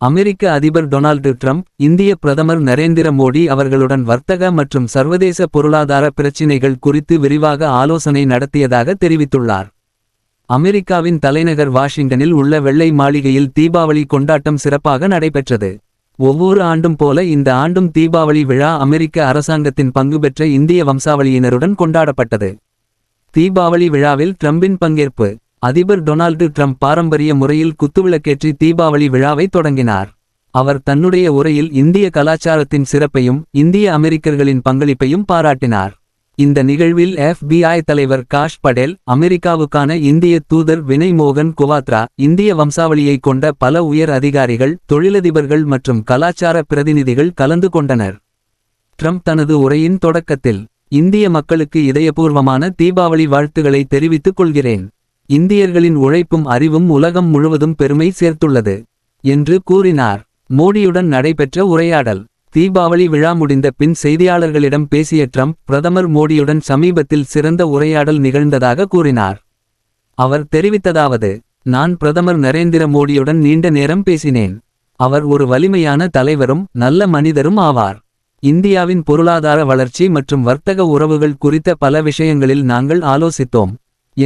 அமெரிக்க அதிபர் Donald Trump இந்திய பிரதமர் நரேந்திர மோடி அவர்களுடன் வர்த்தக மற்றும் சர்வதேச பொருளாதார பிரச்சினைகள் குறித்து விரிவாக ஆலோசனை நடத்தியதாக தெரிவித்துள்ளார். அமெரிக்காவின் தலைநகர் வாஷிங்டனில் உள்ள வெள்ளை மாளிகையில் தீபாவளி கொண்டாட்டம் சிறப்பாக நடைபெற்றது. ஒவ்வொரு ஆண்டும் போல இந்த ஆண்டும் தீபாவளி விழா அமெரிக்க அரசாங்கத்தின் பங்கு பெற்ற இந்திய வம்சாவளியினருடன் கொண்டாடப்பட்டது. தீபாவளி விழாவில் ட்ரம்பின் பங்கேற்பு அதிபர் டொனால்டு ட்ரம்ப் பாரம்பரிய முறையில் குத்துவிளக்கேற்றி தீபாவளி விழாவை தொடங்கினார். அவர் தன்னுடைய உரையில் இந்திய கலாச்சாரத்தின் சிறப்பையும் இந்திய அமெரிக்கர்களின் பங்களிப்பையும் பாராட்டினார். இந்த நிகழ்வில் எஃப்பிஐ தலைவர் காஷ் படேல் அமெரிக்காவுக்கான இந்திய தூதர் வினய் மோகன் குவாத்ரா இந்திய வம்சாவளியைக் கொண்ட பல உயர் அதிகாரிகள் தொழிலதிபர்கள் மற்றும் கலாச்சார பிரதிநிதிகள் கலந்து கொண்டனர். ட்ரம்ப் தனது உரையின் தொடக்கத்தில் இந்திய மக்களுக்கு இதயபூர்வமான தீபாவளி வாழ்த்துக்களை தெரிவித்துக் கொள்கிறேன். இந்தியர்களின் உழைப்பும் அறிவும் உலகம் முழுவதும் பெருமை சேர்த்துள்ளது என்று கூறினார். மோடியுடன் நடைபெற்ற உரையாடல் தீபாவளி விழா முடிந்த பின் செய்தியாளர்களிடம் பேசிய ட்ரம்ப் பிரதமர் மோடியுடன் சமீபத்தில் சிறந்த உரையாடல் நிகழ்ந்ததாக கூறினார். அவர் தெரிவித்ததாவது நான் பிரதமர் நரேந்திர மோடியுடன் நீண்ட நேரம் பேசினேன். அவர் ஒரு வலிமையான தலைவரும் நல்ல மனிதரும் ஆவார். இந்தியாவின் பொருளாதார வளர்ச்சி மற்றும் வர்த்தக உறவுகள் குறித்த பல விஷயங்களில் நாங்கள் ஆலோசித்தோம்.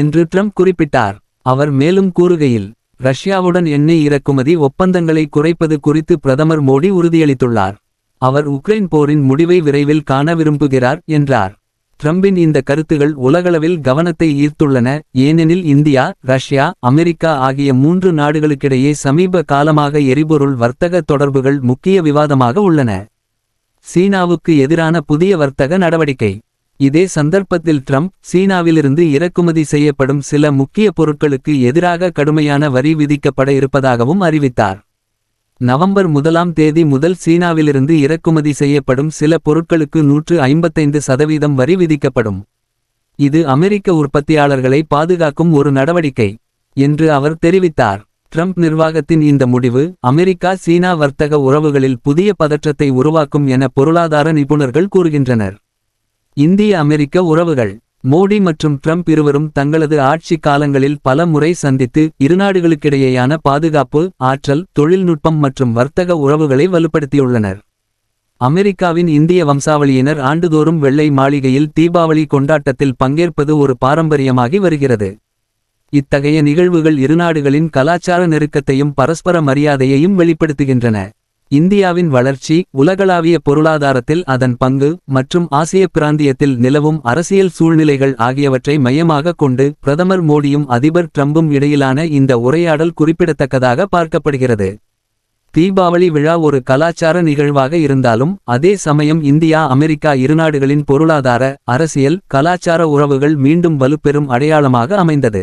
என்று ட்ரம்ப் குறிப்பிட்டார். அவர் மேலும் கூறுகையில் ரஷ்யாவுடன் எண்ணெய் இறக்குமதி ஒப்பந்தங்களை குறைப்பது குறித்து பிரதமர் மோடி உறுதியளித்துள்ளார். அவர் உக்ரைன் போரின் முடிவை விரைவில் காண விரும்புகிறார் என்றார். ட்ரம்பின் இந்த கருத்துகள் உலகளவில் கவனத்தை ஈர்த்துள்ளன. ஏனெனில் இந்தியா ரஷ்யா அமெரிக்கா ஆகிய மூன்று நாடுகளுக்கிடையே சமீப காலமாக எரிபொருள் வர்த்தக தொடர்புகள் முக்கிய விவாதமாக உள்ளன. சீனாவுக்கு எதிரான புதிய வர்த்தக நடவடிக்கை இதே சந்தர்ப்பத்தில் ட்ரம்ப் சீனாவிலிருந்து இறக்குமதி செய்யப்படும் சில முக்கிய பொருட்களுக்கு எதிராக கடுமையான வரி விதிக்கப்பட இருப்பதாகவும் அறிவித்தார். நவம்பர் முதலாம் தேதி முதல் சீனாவிலிருந்து இறக்குமதி செய்யப்படும் சில பொருட்களுக்கு நூற்று ஐம்பத்தைந்து சதவீதம் வரி விதிக்கப்படும். இது அமெரிக்க உற்பத்தியாளர்களை பாதுகாக்கும் ஒரு நடவடிக்கை என்று அவர் தெரிவித்தார். ட்ரம்ப் நிர்வாகத்தின் இந்த முடிவு அமெரிக்கா சீனா வர்த்தக உறவுகளில் புதிய பதற்றத்தை உருவாக்கும் என பொருளாதார நிபுணர்கள் கூறுகின்றனர். இந்திய அமெரிக்க உறவுகள். மோடி மற்றும் ட்ரம்ப் இருவரும் தங்களது ஆட்சி காலங்களில் பல முறை சந்தித்து இருநாடுகளுக்கிடையேயான பாதுகாப்பு ஆற்றல் தொழில்நுட்பம் மற்றும் வர்த்தக உறவுகளை வலுப்படுத்தியுள்ளனர். அமெரிக்காவின் இந்திய வம்சாவளியினர் ஆண்டுதோறும் வெள்ளை மாளிகையில் தீபாவளி கொண்டாட்டத்தில் பங்கேற்பது ஒரு பாரம்பரியமாகி வருகிறது. இத்தகைய நிகழ்வுகள் இருநாடுகளின் கலாச்சார நெருக்கத்தையும் பரஸ்பர மரியாதையையும் வெளிப்படுத்துகின்றன. இந்தியாவின் வளர்ச்சி உலகளாவிய பொருளாதாரத்தில் அதன் பங்கு மற்றும் ஆசிய பிராந்தியத்தில் நிலவும் அரசியல் சூழ்நிலைகள் ஆகியவற்றை மையமாக கொண்டு பிரதமர் மோடியும் அதிபர் ட்ரம்பும் இடையிலான இந்த உரையாடல் குறிப்பிடத்தக்கதாக பார்க்கப்படுகிறது. தீபாவளி விழா ஒரு கலாச்சார நிகழ்வாக இருந்தாலும் அதே சமயம் இந்தியா அமெரிக்கா இருநாடுகளின் பொருளாதார அரசியல் கலாச்சார உறவுகள் மீண்டும் வலுப்பெறும் அடையாளமாக அமைந்தது.